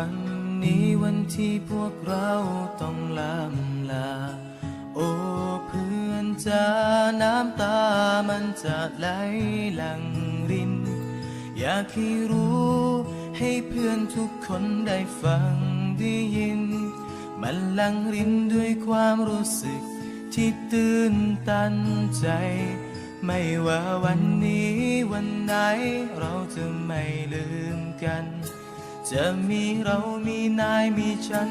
ันนี้วันที่พวกเราต้องลำลา โอ้เพื่อนจ้าน้ำตามันจะไหลหลังริน อยากให้รู้ให้เพื่อนทุกคนได้ฟังได้ยิน มันหลังรินด้วยความรู้สึกที่ตื่นตันใจ ไม่ว่าวันนี้วันไหนเราจะไม่ลืมกัน จะมีเรามีนายมีฉัน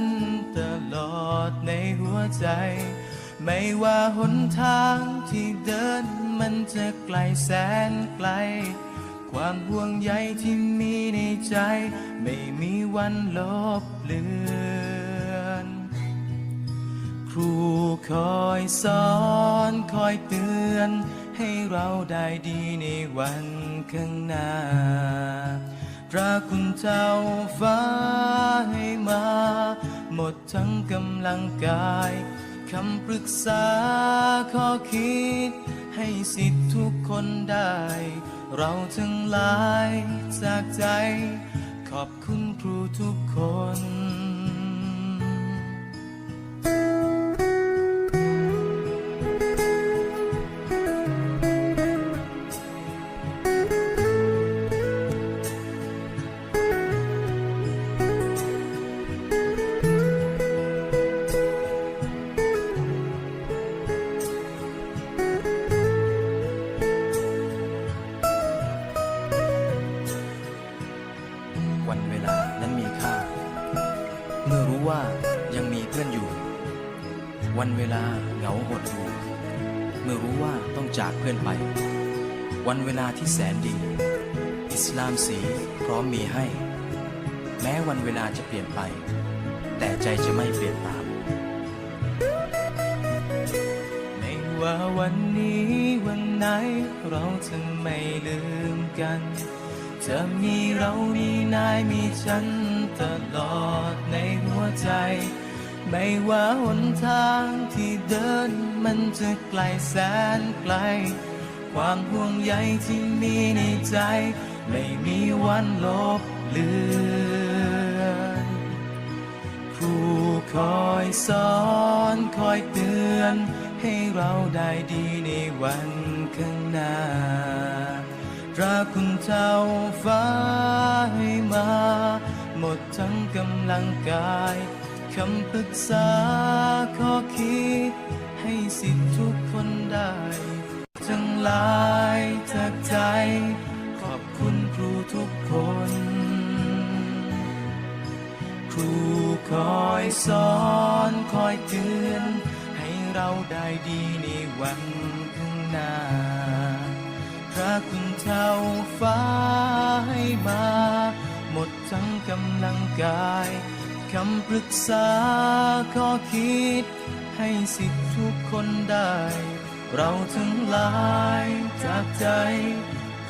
ตลอดในหัวใจ ไม่ว่าหนทางที่เดินมันจะไกลแสนไกล ความห่วงใยที่มีในใจ ไม่มีวันลบเลือนครูคอยสอนคอยเตือน ให้เราได้ดีในวันข้างหน้า ระคุณเจ้าฟ้าให้มา หมดทั้งกำลังกายคำปรึกษาข้อคิด ให้สิทธิ์ทุกคนได้ เราทั้งหลายจากใจ ขอบคุณครูทุกคน เมื่อรู้ว่ายังมีเพื่อนอยู่ วันเวลาเหงาหดหู่เมื่อรู้ว่าต้องจากเพื่อนไป วันเวลาที่แสนดี อิสลามสีพร้อมมีให้ แม้วันเวลาจะเปลี่ยนไป แต่ใจจะไม่เปลี่ยนตามไม่ว่าวันนี้วันไหนเราจะไม่ลืมกัน จะมีเรามีนายมีฉันตลอดในหัวใจ ไม่ว่าหนทางที่เดินมันจะไกลแสนไกล ความห่วงใยที่มีในใจ ไม่มีวันลบเลือนครูคอยสอนคอยเตือน ให้เราได้ดีในวันข้างหน้า พระคุณเจ้าฟ้าให้มา หมดทั้งกำลังกายคำปรึกษาข้อคิด ให้สิทธิทุกคนได้ ทั้งหลายจากใจ ขอบคุณครูทุกคน ครูคอยสอนคอยเตือน ให้เราได้ดีในวันข้างหน้า คุณเจ้าฟ้าให้มา หมดทั้งกำลังกายคำปรึกษาข้อคิด ให้สิทธิทุกคนได้ เราทั้งหลายจากใจ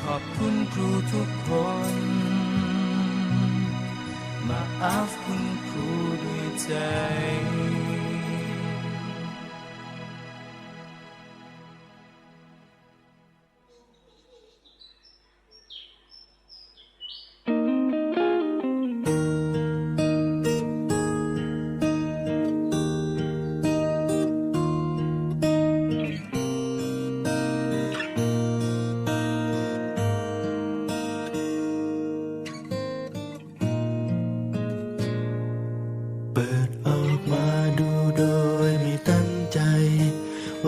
ขอบคุณครูทุกคน มาอาฟคุณครูด้วยใจ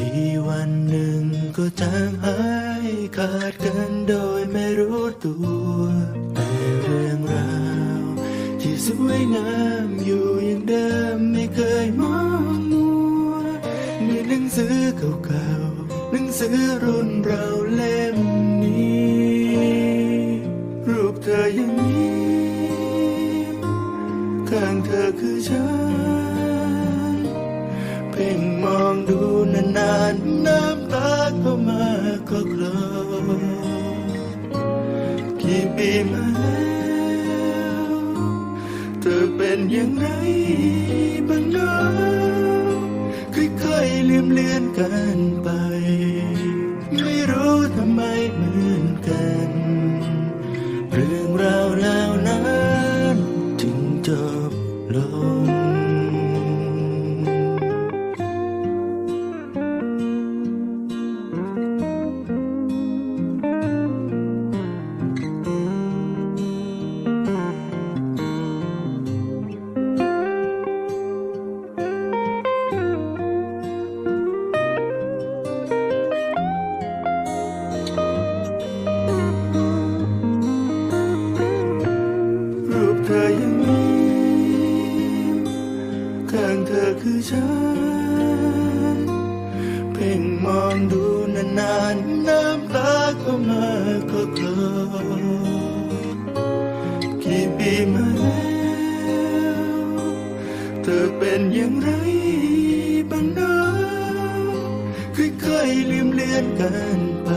ดีๆวันหนึ่งก็จางหายขาดกันโดยไม่รู้ตัวแต่เรื่องราวที่สวยงามอยู่อย่างเดิมไม่เคยมองมัวในหนังสือเก่าๆหนังสือรุ่นเราเล่มนี้ รูปเธออย่างนี้ข้างเธอคือฉัน มาแล้วเธอเป็นยังไงบ้างเนาะค่อยๆเลืมเลือนกันไปานน้ำตาก็มาก็กลอกี่ปีมาแล้วเธอเป็นอย่างไรบ้างนะค่อยๆลืมเลือนกันไป